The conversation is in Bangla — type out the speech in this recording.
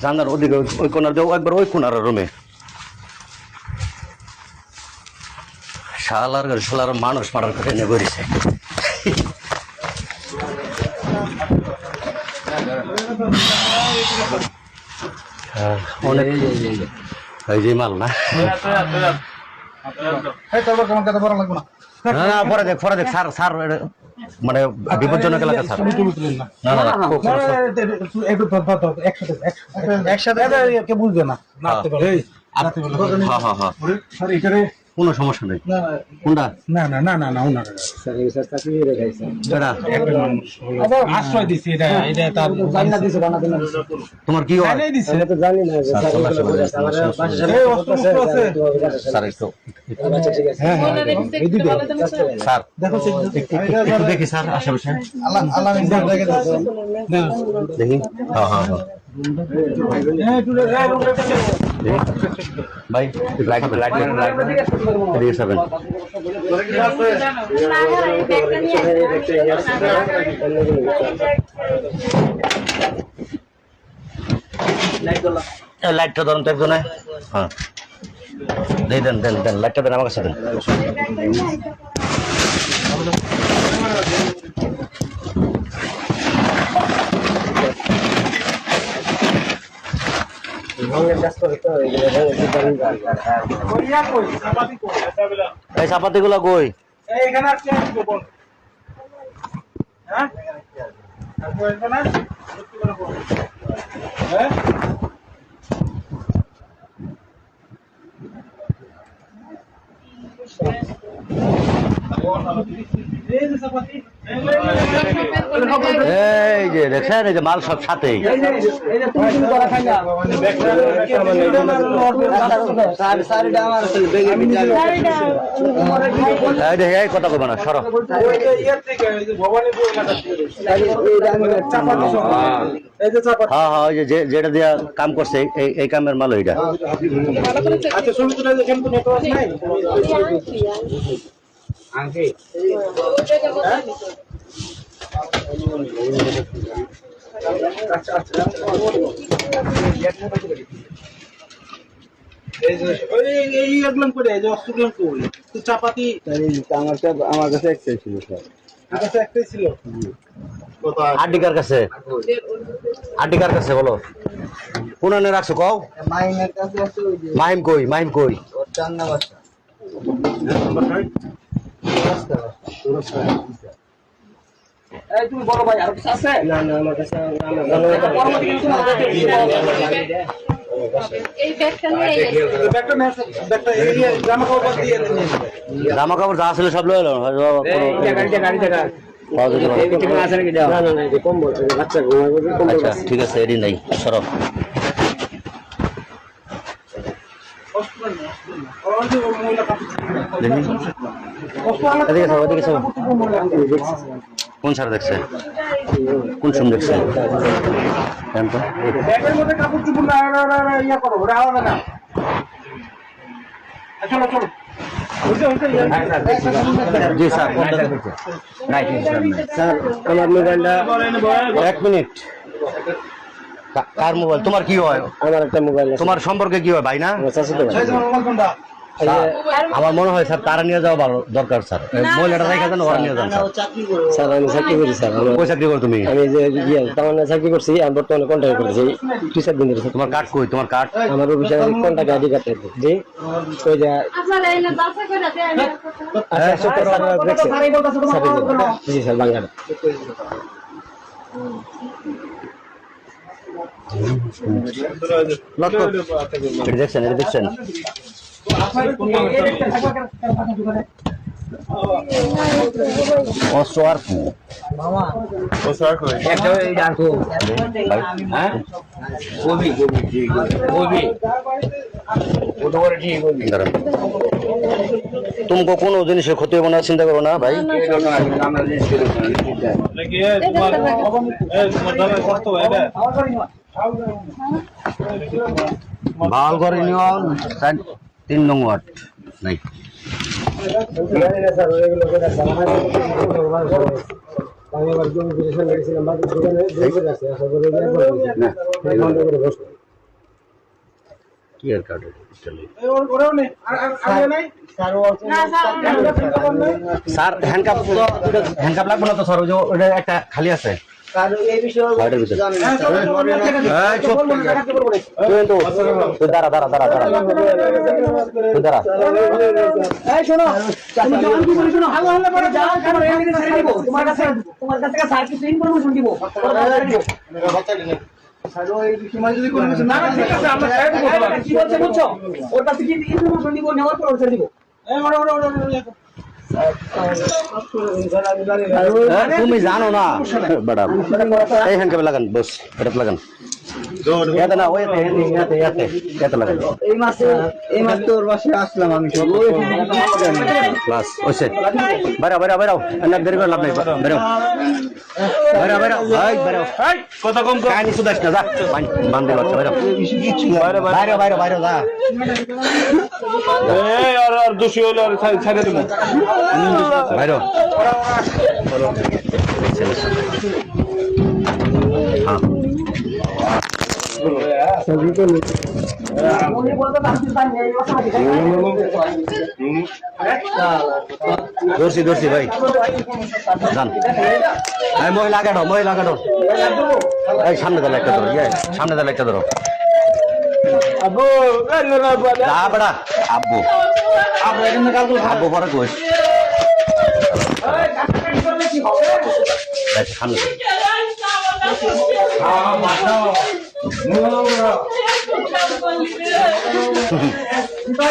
জানার ওদিকে ওই- কোনার দিয়ে একবার ওই কোনার রুমে। শালার ঘরে শালার মানুষ মারার করে এনে করেছে হ্যাঁ, অনেক এই যে মাল না? কথা না। পরে দেখ পরে দেখ স্যার এটা মানে বিপজ্জনক এলাকা স্যার না না একটু ধর ধর ধর একসাথে একসাথে একসাথে কে বুঝবে না। হ্যাঁ হ্যাঁ হ্যাঁ। স্যার এখানে কোনো সমস্যা নেই। না কোনটা? না না না না না ওনার। আশ্রয় দিছি এটা এটা তার না তোমার কি হয় জানাই দিছে। স্যার স্যার একটু হ্যাঁ হ্যাঁ দেখো স্যার আশেপাশে। দেখে দাও না দেখি। হ্যাঁ হ্যাঁ হ্যাঁ। ভাই লাইট লাইট লাইট এদিকে এই লাইটটা ধরুন তো একজনে। হ্যাঁ। দেই দেন দেন দেন লাইটটা দেন আমার কাছে দেন কইয়া কই সাবাতি কই সাবেলা এই চাপাতিগুলো কই এই এখানে আর কে আসবে বল হ্যাঁ আর কই আসবে এই যে সাপাতি এই যে মাল সব সাথেই। এই কথা কইবা না সরো। এই যে চাপাতি হ্যাঁ হ্যাঁ ওই যে যেটা দিয়া কাম করছে এই এই কামের মাল ওইটা। আচ্ছা চাপাতি আমার কাছে? আমার কাছে একটাই ছিল স্যার একটাই ছিল আডিকার কাছে আডিকার কাছে বলো। কোন আনে রাখছো কও? মাইনের কাছে আছে ওই যে মাহিম কই মাহিম কই বাসা এই তুমি বলো ভাই আর কিছু আছে না না আমার কাছে পরবর্তী কিছু না এই ব্যাগটা নিয়ে এই ব্যাগটা নেই ব্যাগটা এই জামা কাপড় যা ছিল সব এটা এটা আচ্ছা ঠিক আছে এডি নাই সরব এদিকে সব এদিকে সব কোন স্যার দেখছে? কোন সুম দেখছে? ইয়া জি স্যার স্যার আমার মোবাইলটা এক মিনিট। কার মোবাইল? তোমার কি হয়? আমার একটা মোবাইল তোমার সম্পর্কে কি হয় ভাই না? আমার মনে হয় স্যার তারা নিয়ে যাওয়া ভালো দরকার স্যার। মহিলাটা রেখে দেন ওরা নিয়ে যান স্যার। আমি চাকরি করি স্যার। কই চাকরি করো তুমি। আমি যে ইয়ে তার চাকরি করছি আমি বর্তমানে কন্ট্যাক্ট করেছি দুই চার দিন ধরে তোমার কার্ড কই? তোমার কার্ড? আমার অফিসে কন্ট্যাক্ট আইডি কার্ড আছে জি? ওই যে আচ্ছা টাকা দেখছে। জি স্যার বাংলা লক্ষ্য এটা দেখছেন তুমি কোন জিনিসের ক্ষতি হবে না চিন্তা করো না ভাই ভালো করে নিও তিন নং ওয়ার্ড নাই। কি আর কার্ড স্যার হ্যান্ডকাপ তো হ্যান্ডকাপ লাগবে না তো স্যার ওই যে ওটা একটা খালি আছে ওইটার ভিতরে হ্যাঁ চলো এই, চুপ। তুই কিন্তু তুই দাঁড়া দাঁড়া দাঁড়া দাঁড়া দাঁড়া এই শোনো তুমি যখন কি বলি শোনো হাল্লা হাল্লা করে যাও কেন এখানে ছেড়ে দিব তোমার কাছে তোমার কাছে স্যার কিছু ইনফরমেশন দিব যদি কোনো না না ঠিক আছে আমরা সাইড করব কি বলছে বুঝছ ওর কাছে কি ইনফরমেশন দিব নেওয়ার পর ওর ছেড়ে দিব তুমি জানো না। বেটা এইখানকে লাগান বস এটা লাগান। এতে না ওই এতে এতে এতে লাগান এই মাসে এই মাসে তোর বাসায় আসলাম আমি সব। ক্লাস ওইসে বাইরে বাইরে বাইরে এনে দেরি করে লাভ নাই বেরো বাইরে বাইরে ভাই বেরো কত কম কর। কাহিনী শুধাস না যা। বান্ধে বাচ্চা বাইরে বাইরে বাইরে বাইরে যা। এই আর আর দোষী হলো আর ছাড়ে দেবো বাইরে দর্শি দর্শি ভাই। যান। এই মহিলা আগে ধরো মহিলা আগে ধরো। এই সামনে দাঁড়া একটা ধরো ইয়ে সামনে দাঁড়া একটা ধরো। আবু এই না না বলে। যা বেড়া আব্বু। আব্বু পরে কইস। এই, সামনে ধরো। হ্যাঁ মাথা